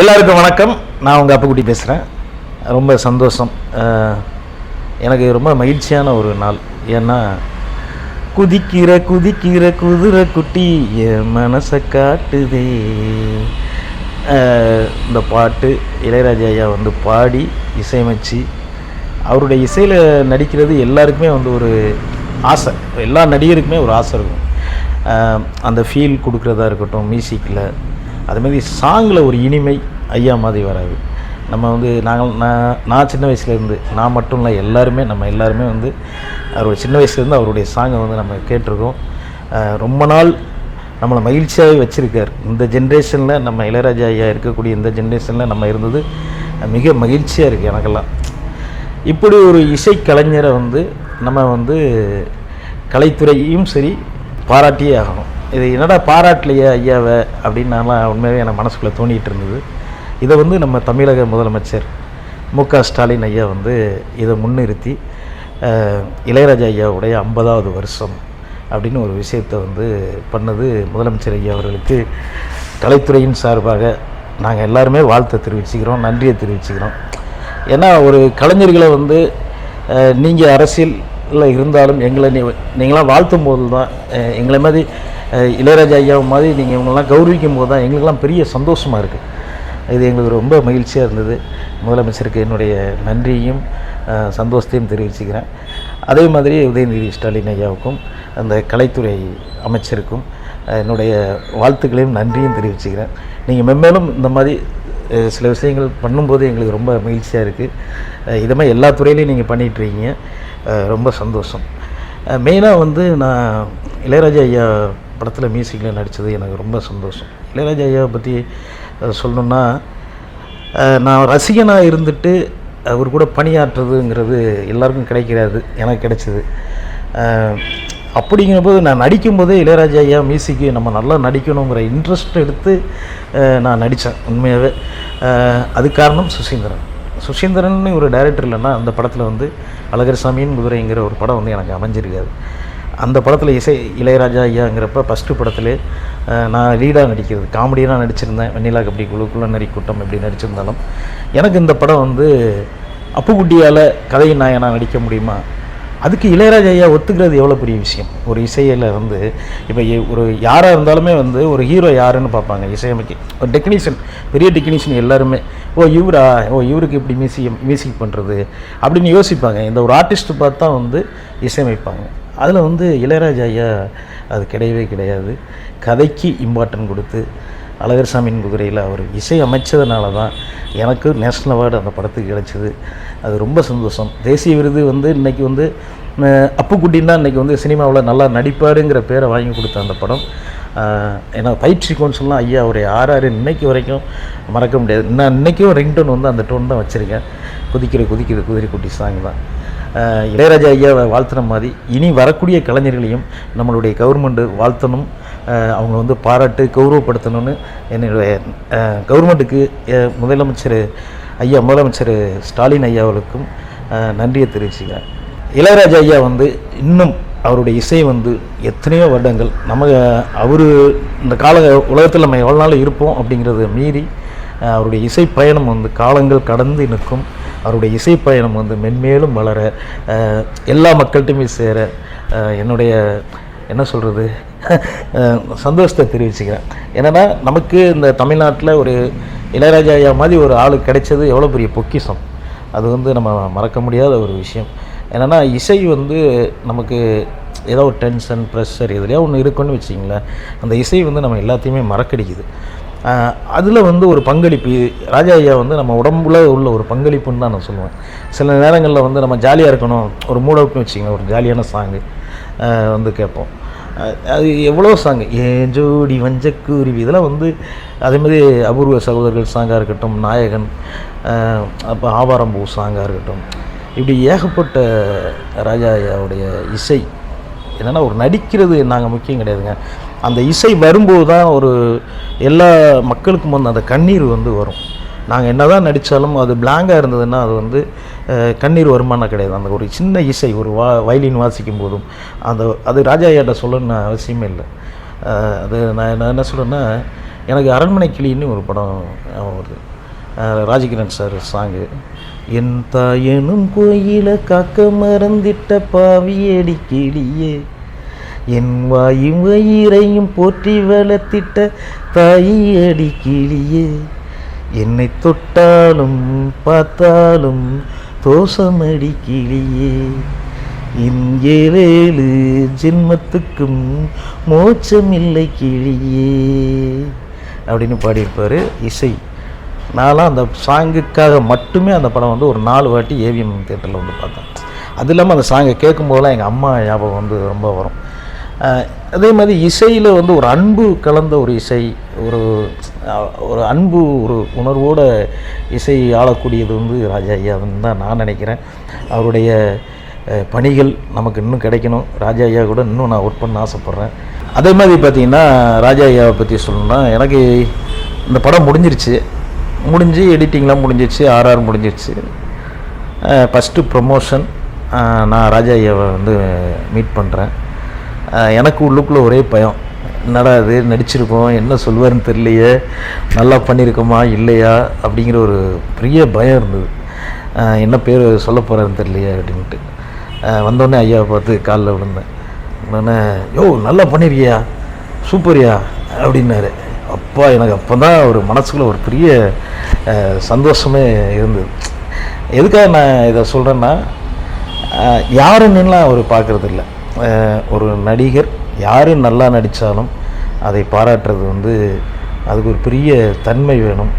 எல்லாருக்கும் வணக்கம். நான் உங்கள் அப்புக்குட்டி பேசுகிறேன் ரொம்ப சந்தோஷம். எனக்கு ரொம்ப மகிழ்ச்சியான ஒரு நாள். ஏன்னா குதிக்கிற குதிக்கிற குதிரை குட்டி என் மனசை காட்டுதே. இந்த பாட்டு இளையராஜா ஐயா வந்து பாடி இசையமைச்சு அவருடைய இசையில் நடிக்கிறது எல்லாருக்குமே வந்து ஒரு ஆசை. எல்லா நடிகருக்குமே ஒரு ஆசை இருக்கும். அந்த ஃபீல் கொடுக்குறதா இருக்கட்டும் மியூசிக்கில் அதுமாரி சாங்கில் ஒரு இனிமை ஐயா மாதிரி வராது. நம்ம வந்து நாங்கள் நான் நான் சின்ன வயசுலேருந்து நான் மட்டும் இல்லை எல்லாருமே நம்ம எல்லாருமே வந்து அவருடைய சின்ன வயசுலேருந்து அவருடைய சாங்கை வந்து நம்ம கேட்டிருக்கோம். ரொம்ப நாள் நம்மளை மகிழ்ச்சியாகவே வச்சுருக்கார். இந்த ஜென்ரேஷனில் நம்ம இளையராஜா ஐயா இருக்கக்கூடிய இந்த ஜென்ரேஷனில் நம்ம இருந்தது மிக மகிழ்ச்சியாக இருக்குது எனக்கெல்லாம். இப்படி ஒரு இசை கலைஞரை வந்து நம்ம வந்து கலைத்துறையும் சரி பாராட்டியே ஆகணும். இது என்னடா பாராட்டலையே ஐயாவை? அப்படின்னு நான்லாம் உண்மையாகவே எனக்கு மனசுக்குள்ளே தோணிகிட்டு இருந்தது. இதை வந்து நம்ம தமிழக முதலமைச்சர் மு க ஸ்டாலின் ஐயா வந்து இதை முன்னிறுத்தி இளையராஜா ஐயாவுடைய ஐம்பதாவது வருஷம் அப்படின்னு ஒரு விஷயத்தை வந்து பண்ணது முதலமைச்சர் ஐயா அவர்களுக்கு கலைத்துறையின் சார்பாக நாங்கள் எல்லாருமே வாழ்த்தை தெரிவிச்சுக்கிறோம் நன்றியை தெரிவிச்சுக்கிறோம். ஏன்னா ஒரு கலைஞர்களை வந்து நீங்கள் அரசியலில் இருந்தாலும் எங்களை நீ நீங்களாம் வாழ்த்தும் போது தான் எங்களை மாதிரி இளையராஜா ஐயாவும் மாதிரி நீங்கள் இவங்கெல்லாம் கௌரவிக்கும் போது தான் எங்களுக்கெல்லாம் பெரிய சந்தோஷமாக இருக்குது இது எங்களுக்கு ரொம்ப மகிழ்ச்சியாக இருந்தது. முதலமைச்சருக்கு என்னுடைய நன்றியையும் சந்தோஷத்தையும் தெரிவிச்சுக்கிறேன். அதே மாதிரி உதயநிதி ஸ்டாலின் ஐயாவுக்கும் அந்த கலைத்துறை அமைச்சருக்கும் என்னுடைய வாழ்த்துக்களையும் நன்றியும் தெரிவிச்சுக்கிறேன். நீங்கள் மென்மேலும் இந்த மாதிரி சில விஷயங்கள் பண்ணும்போது எங்களுக்கு ரொம்ப மகிழ்ச்சியாக இருக்குது இது மாதிரி எல்லா துறையிலையும் நீங்கள் பண்ணிகிட்ருக்கீங்க ரொம்ப சந்தோஷம். மெயினாக வந்து நான் இளையராஜா ஐயா படத்தில் மியூசிக்கில் நடித்தது எனக்கு ரொம்ப சந்தோஷம். இளையராஜா ஐயாவை பற்றி சொல்லணுன்னா நான் ரசிகனாக இருந்துட்டு அவர் கூட பணியாற்றுறதுங்கிறது எல்லாருக்கும் கிடைக்கிறாது எனக்கு கிடைச்சிது. அப்படிங்கும்போது அப்படிங்கிறபோது நான் நடிக்கும்போதே இளையராஜா ஐயா மியூசிக்கு நம்ம நல்லா நடிக்கணுங்கிற இன்ட்ரெஸ்ட் எடுத்து நான் நடித்தேன் உண்மையாகவே அது காரணம் சுசீந்திரன். சுசீந்திரன் ஒரு டைரக்டர் இல்லைன்னா அந்த படத்தில் வந்து அழகர்சாமியின் குதிரைங்கிற ஒரு படம் வந்து எனக்கு அமைஞ்சிருக்காது. அந்த படத்தில் இசை இளையராஜா ஐயாங்கிறப்ப ஃபஸ்ட்டு படத்திலே நான் லீடாக நடிக்கிறது காமெடியாக நடிச்சிருந்தேன். வெண்ணிலா கபடி குழுக்குள்ள நரி கூட்டம் எப்படி நடிச்சிருந்தாலும். எனக்கு இந்த படம் வந்து அப்புக்குட்டியால் கதை நாயனா நடிக்க முடியுமா? அதுக்கு இளையராஜா ஐயா ஒத்துக்கிறது எவ்வளோ பெரிய விஷயம்? ஒரு இசையில் வந்து இப்போ ஒரு யாராக இருந்தாலுமே வந்து ஒரு ஹீரோ யாருன்னு பார்ப்பாங்க இசையமைக்க. ஒரு டெக்னீஷியன் பெரிய டெக்னீஷியன் எல்லாருமே ஓ இவரா? ஓ இவருக்கு இப்படி மியூசிக் மியூசிக் பண்ணுறது அப்படின்னு யோசிப்பாங்க. இந்த ஒரு ஆர்டிஸ்ட்டு பார்த்தா வந்து இசையமைப்பாங்க. அதில் வந்து இளையராஜா ஐயா அது கிடையவே கிடையாது. கதைக்கு இம்பார்ட்டன்ட் கொடுத்து அழகர் சாமியின் குதிரையில் அவர் இசை அமைச்சதுனால தான் எனக்கு நேஷ்னல் அவார்டு அந்த படத்துக்கு கிடச்சிது. அது ரொம்ப சந்தோஷம். தேசிய விருது வந்து இன்றைக்கி வந்து அப்புக்குட்டின் தான் இன்றைக்கி வந்து சினிமாவில் நல்லா நடிப்பாருங்கிற பேரை வாங்கி கொடுத்த அந்த படம். ஏன்னா பயிற்சி கோன்சல்லாம் ஐயா அவரை ஆறாறு இன்னைக்கு வரைக்கும் மறக்க முடியாது. நான் இன்றைக்கும் ரிங்டோன் வந்து அந்த டோன் தான் வச்சுருக்கேன். குதிக்கிற குதிக்கிற குதிரை குட்டி சாங் தான். இளையராஜா ஐயாவை வாழ்த்துன மாதிரி இனி வரக்கூடிய கலைஞர்களையும் நம்மளுடைய கவர்மெண்ட்டு வாழ்த்தணும். அவங்க வந்து பாராட்டு கௌரவப்படுத்தணும்னு என்னுடைய கவர்மெண்ட்டுக்கு முதலமைச்சர் ஐயா முதலமைச்சர் ஸ்டாலின் ஐயாவுக்கும் நன்றியை தெரிவிச்சுக்கிறேன். இளையராஜா ஐயா வந்து இன்னும் அவருடைய இசை வந்து எத்தனையோ வருடங்கள் நம்ம அவர் இந்த கால உலகத்தில் நம்ம எவ்வளோ நாள் இருப்போம் அப்படிங்கிறத மீறி அவருடைய இசை பயணம் வந்து காலங்கள் கடந்து நிற்கும். அவருடைய இசை பயணம் வந்து மென்மேலும் வளர எல்லா மக்கள்கிட்டையுமே சேர என்னுடைய என்ன சொல்கிறது சந்தோஷத்தை தெரிவிச்சுக்கிறேன். என்னென்னா நமக்கு இந்த தமிழ்நாட்டில் ஒரு இளையராஜா ஐயா மாதிரி ஒரு ஆள் கிடைச்சது எவ்வளோ பெரிய பொக்கிஷம் அது வந்து நம்ம மறக்க முடியாத ஒரு விஷயம். என்னென்னா இசை வந்து நமக்கு ஏதோ ஒரு டென்ஷன் ப்ரெஷர் எதுலையா ஒன்று இருக்குன்னு வச்சிங்களேன் அந்த இசை வந்து நம்ம எல்லாத்தையுமே மறக்கடிக்குது. அதில் வந்து ஒரு பங்களிப்பு ராஜா ஐயா வந்து நம்ம உடம்புல உள்ள ஒரு பங்களிப்புன்னு தான் நான் சொல்லுவேன். சில நேரங்களில் வந்து நம்ம ஜாலியாக இருக்கணும் ஒரு மூடவுட்னு வச்சுக்கோங்க ஒரு ஜாலியான சாங்கு வந்து கேட்போம். அது எவ்வளோ சாங் ஏன் ஜோடி வஞ்சக்குருவி இதெல்லாம் வந்து அதேமாதிரி அபூர்வ சகோதரர்கள் சாங்காக இருக்கட்டும் நாயகன் அப்போ ஆவாரம்பூ சாங்காக இருக்கட்டும். இப்படி ஏகப்பட்ட ராஜா ஐயாவுடைய இசை என்னென்னா ஒரு நடிக்கிறது நாங்கள் முக்கியம் கிடையாதுங்க. அந்த இசை வரும்போது தான் ஒரு எல்லா மக்களுக்கும் வந்து அந்த கண்ணீர் வந்து வரும். நாங்கள் என்ன தான் நடித்தாலும் அது பிளாங்காக இருந்ததுன்னா அது வந்து கண்ணீர் வருமானம் கிடையாது. அந்த ஒரு சின்ன இசை ஒரு வா வயலின் வாசிக்கும் போதும். அந்த அது ராஜா ஐயாட்ட சொல்லணும்னு அவசியமே இல்லை. அது நான் நான் என்ன சொல்கிறேன்னா எனக்கு அரண்மனை கிளின்னு ஒரு படம் வருது. Rajkiran sir song. என் தாயனும் கோயில காக்க மறந்திட்ட பாவியடி கிளியே. என் வாயும் வயிறையும் போற்றி வளர்த்திட்ட தாயடி கிளியே. என்னை தொட்டாலும் பார்த்தாலும் தோசமடி கிளியே. இங்கேழு ஜென்மத்துக்கும் மோட்சமில்லை கிளியே. அப்படின்னு பாடியிருப்பார் இசை. நான்லாம் அந்த சாங்குக்காக மட்டுமே அந்த படம் வந்து ஒரு நாலு வாட்டி ஏவிஎம் தேட்டரில் வந்து பார்த்தேன். அது இல்லாமல் அந்த சாங்கை கேட்கும்போதெல்லாம் எங்கள் அம்மா ஞாபகம் வந்து ரொம்ப வரும். அதே மாதிரி இசையில் வந்து ஒரு அன்பு கலந்த ஒரு இசை ஒரு ஒரு அன்பு ஒரு உணர்வோடு இசை ஆளக்கூடியது வந்து ராஜா ஐயாவுன்னு தான் நான் நினைக்கிறேன். அவருடைய பணிகள் நமக்கு இன்னும் கிடைக்கணும். ராஜா ஐயா கூட இன்னும் நான் ஒர்க் பண்ண ஆசைப்பட்றேன். அதே மாதிரி பார்த்திங்கன்னா ராஜா ஐயாவை பற்றி சொல்லணும்னா எனக்கு இந்த படம் முடிஞ்சிருச்சு. முடிஞ்சு எடிட்டிங்லாம் முடிஞ்சிச்சு ஆர்ஆர் முடிஞ்சிச்சு ஃபஸ்ட்டு ப்ரொமோஷன் நான் ராஜா ஐயாவை வந்து மீட் பண்ணுறேன் எனக்கு உள்ளுக்குள்ளே ஒரே பயம். என்னடா இது நடிச்சிருக்கோம் என்ன சொல்லுவாருன்னு தெரியலையே நல்லா பண்ணியிருக்கோமா இல்லையா அப்படிங்கிற ஒரு பெரிய பயம் இருந்தது. என்ன பேர் சொல்ல போகிறாருன்னு தெரியலையே அப்படின்ட்டு. வந்தோடனே ஐயாவை பார்த்து காலில் விழுந்தேன். உடனே யோ நல்லா பண்ணியிருக்கியா சூப்பரியா அப்படின்னாரு. அப்பா எனக்கு அப்போ தான் ஒரு மனசுக்குள்ள ஒரு பெரிய சந்தோஷமே இருந்தது. எதுக்காக நான் இதை சொல்கிறேன்னா யாருன்னுலாம் அவர் பார்க்குறது இல்லை ஒரு நடிகர் யார் நல்லா நடித்தாலும் அதை பாராட்டுறது வந்து அதுக்கு ஒரு பெரிய தன்மை வேணும்.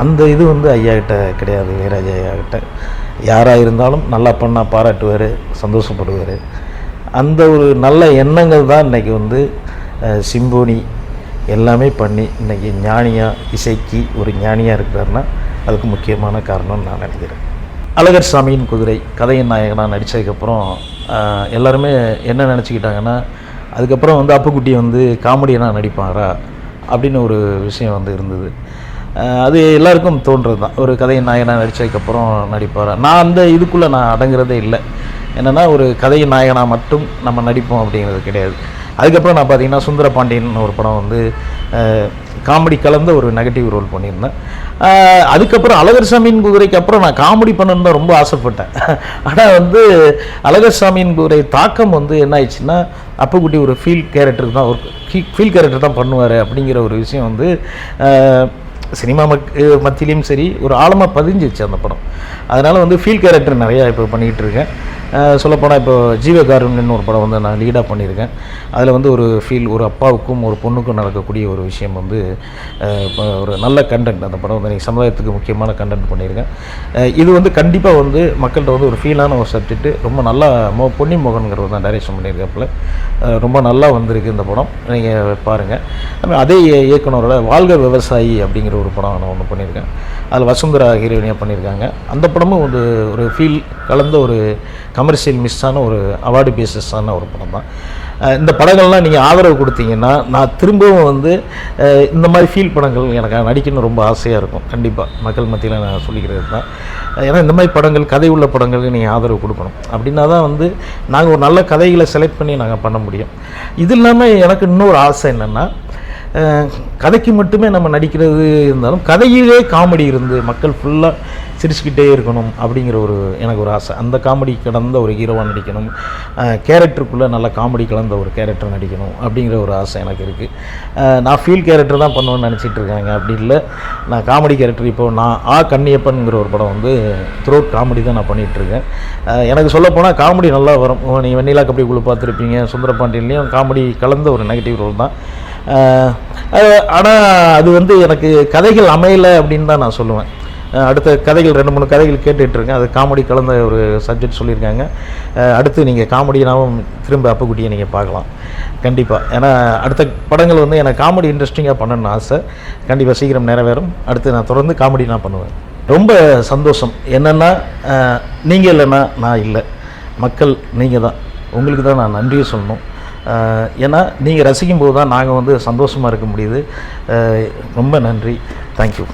அந்த இது வந்து ஐயா கிடையாது இளையராஜா ஐயா யாராக இருந்தாலும் நல்லா பண்ணால் பாராட்டுவார் சந்தோஷப்படுவார். அந்த ஒரு நல்ல எண்ணங்கள் தான் இன்றைக்கி வந்து சிம்போனி எல்லாமே பண்ணி இன்றைக்கி ஞானியாக இசைக்கு ஒரு ஞானியாக இருக்கிறாருன்னா அதுக்கு முக்கியமான காரணம்னு நான் நினைக்கிறேன். அழகர் சாமியின் குதிரை கதையின் நாயகனாக நடித்ததுக்கப்புறம் எல்லாருமே என்ன நினச்சிக்கிட்டாங்கன்னா அதுக்கப்புறம் வந்து அப்புக்குட்டி வந்து காமெடியனாக நடிப்பாரா அப்படின்னு ஒரு விஷயம் வந்து இருந்தது. அது எல்லாருக்கும் தோன்றது தான் ஒரு கதையின் நாயகனாக நடித்ததுக்கப்புறம் நடிப்பாரா? நான் அந்த இதுக்குள்ளே நான் அடங்குறதே இல்லை. என்னென்னா ஒரு கதையின் நாயகனாக மட்டும் நம்ம நடிப்போம் அப்படிங்கிறது கிடையாது. அதுக்கப்புறம் நான் பார்த்தீங்கன்னா சுந்தர பாண்டியன் ஒரு படம் வந்து காமெடி கலந்த ஒரு நெகட்டிவ் ரோல் பண்ணியிருந்தேன். அதுக்கப்புறம் அழகர் சாமியின் குதிரைக்கு அப்புறம் நான் காமெடி பண்ணணுன்னு தான் ரொம்ப ஆசைப்பட்டேன். ஆனால் வந்து அழகர் சாமியின் குதிரை தாக்கம் வந்து என்ன ஆயிடுச்சுன்னா அப்புக்குட்டி ஒரு ஃபீல் கேரக்டருக்கு தான் ஒரு ஃபீல் கேரக்டர் தான் பண்ணுவார் அப்படிங்கிற ஒரு விஷயம் வந்து சினிமா மக் மத்தியிலையும் சரி ஒரு ஆழமாக பதிஞ்சிச்சு அந்த படம். அதனால் வந்து ஃபீல் கேரக்டர் நிறையா இப்போ பண்ணிகிட்டு இருக்கேன். சொல்லப்போனால் இப்போ ஜீவகாருண்யன்னு ஒரு படம் வந்து நான் லீடாக பண்ணியிருக்கேன். அதில் வந்து ஒரு ஃபீல் ஒரு அப்பாவுக்கும் ஒரு பொண்ணுக்கும் நடக்கக்கூடிய ஒரு விஷயம் வந்து இப்போ ஒரு நல்ல கண்டென்ட் அந்த படம் வந்து இன்னைக்கு சமுதாயத்துக்கு முக்கியமான கண்டென்ட் பண்ணியிருக்கேன். இது வந்து கண்டிப்பாக வந்து மக்கள்கிட்ட வந்து ஒரு ஃபீலான ஒரு சப்ஜெக்ட் ரொம்ப நல்லா மோ பொன்னி மோகன்கிறவர் தான் டைரக்ஷன் பண்ணியிருக்காப்புல. ரொம்ப நல்லா வந்திருக்கு இந்த படம். நீங்கள் பாருங்கள் அதே இயக்குனரோட வாழ்க விவசாயி அப்படிங்கிற ஒரு படம் நான் ஒன்று பண்ணியிருக்கேன். அதில் வசுந்தரா ஹீரோயினியாக பண்ணியிருக்காங்க. அந்த படமும் வந்து ஒரு ஃபீல் கலந்த ஒரு கமர்ஷியல் மிஸ்ஸான ஒரு அவார்டு பேசிஸான ஒரு படம் தான். இந்த படங்கள்லாம் நீங்கள் ஆதரவு கொடுத்தீங்கன்னா நான் திரும்பவும் வந்து இந்த மாதிரி ஃபீல் படங்கள் எனக்கு நடிக்கணும்னு ரொம்ப ஆசையாக இருக்கும். கண்டிப்பாக மக்கள் மத்தியில் நான் சொல்லிக்கிறது தான். ஏன்னா இந்த மாதிரி படங்கள் கதை உள்ள படங்களுக்கு நீங்கள் ஆதரவு கொடுக்கணும். அப்படின்னா தான் வந்து நாங்கள் ஒரு நல்ல கதைகளை செலக்ட் பண்ணி நாங்கள் பண்ண முடியும். இது இல்லாமல் எனக்கு இன்னொரு ஆசை என்னென்னா கதைக்கு மட்டுமே நம்ம நடிக்கிறது இருந்தாலும் கதையிலே காமெடி இருந்து மக்கள் ஃபுல்லாக சிரிச்சுக்கிட்டே இருக்கணும் அப்படிங்கிற ஒரு எனக்கு ஒரு ஆசை. அந்த காமெடி கடந்த ஒரு ஹீரோவாக நடிக்கணும். கேரக்டருக்குள்ளே நல்ல காமெடி கலந்த ஒரு கேரக்டர் நடிக்கணும் அப்படிங்கிற ஒரு ஆசை எனக்கு இருக்குது நான் ஃபீல் கேரக்டர் தான் பண்ணுவேன்னு நினச்சிட்டு இருக்காங்க. அப்படி இல்லை. நான் காமெடி கேரக்டர் இப்போது நான் ஆ கண்ணியப்பன்ங்கிற ஒரு படம் வந்து த்ரோட் காமெடி தான் நான் பண்ணிகிட்டு இருக்கேன். எனக்கு சொல்லப்போனால் காமெடி நல்லா வரும். நீ வெண்ணிலா கபடி குழு பார்த்துருப்பீங்க சுந்தரபாண்டியன்லேயும் காமெடி கலந்த ஒரு நெகட்டிவ் ரோல் தான். ஆனால் அது வந்து எனக்கு கதைகள் அமையலை அப்படின்னு தான் நான் சொல்லுவேன். அடுத்த கதைகள் ரெண்டு மூணு கதைகள் கேட்டுட்ருக்கேன். அது காமெடி கலந்த ஒரு சப்ஜெக்ட் சொல்லியிருக்காங்க. அடுத்து நீங்கள் காமெடினாவும் திரும்ப அப்புக்குட்டியை நீங்கள் பார்க்கலாம். கண்டிப்பாக ஏன்னா அடுத்த படங்கள் வந்து எனக்கு காமெடி இன்ட்ரெஸ்டிங்காக பண்ணணும்னு ஆசை. கண்டிப்பாக சீக்கிரம் நிறைவேறும். அடுத்து நான் தொடர்ந்து காமெடி நான் பண்ணுவேன். ரொம்ப சந்தோஷம். என்னென்னா நீங்கள் இல்லைன்னா நான் இல்லை. மக்கள் நீங்கள் தான். உங்களுக்கு தான் நான் நன்றியை சொல்லணும். ஏன்னா நீங்கள் ரசிக்கும் போது தான் நாங்கள் வந்து சந்தோஷமாக இருக்க முடியுது. ரொம்ப நன்றி. தேங்க்யூ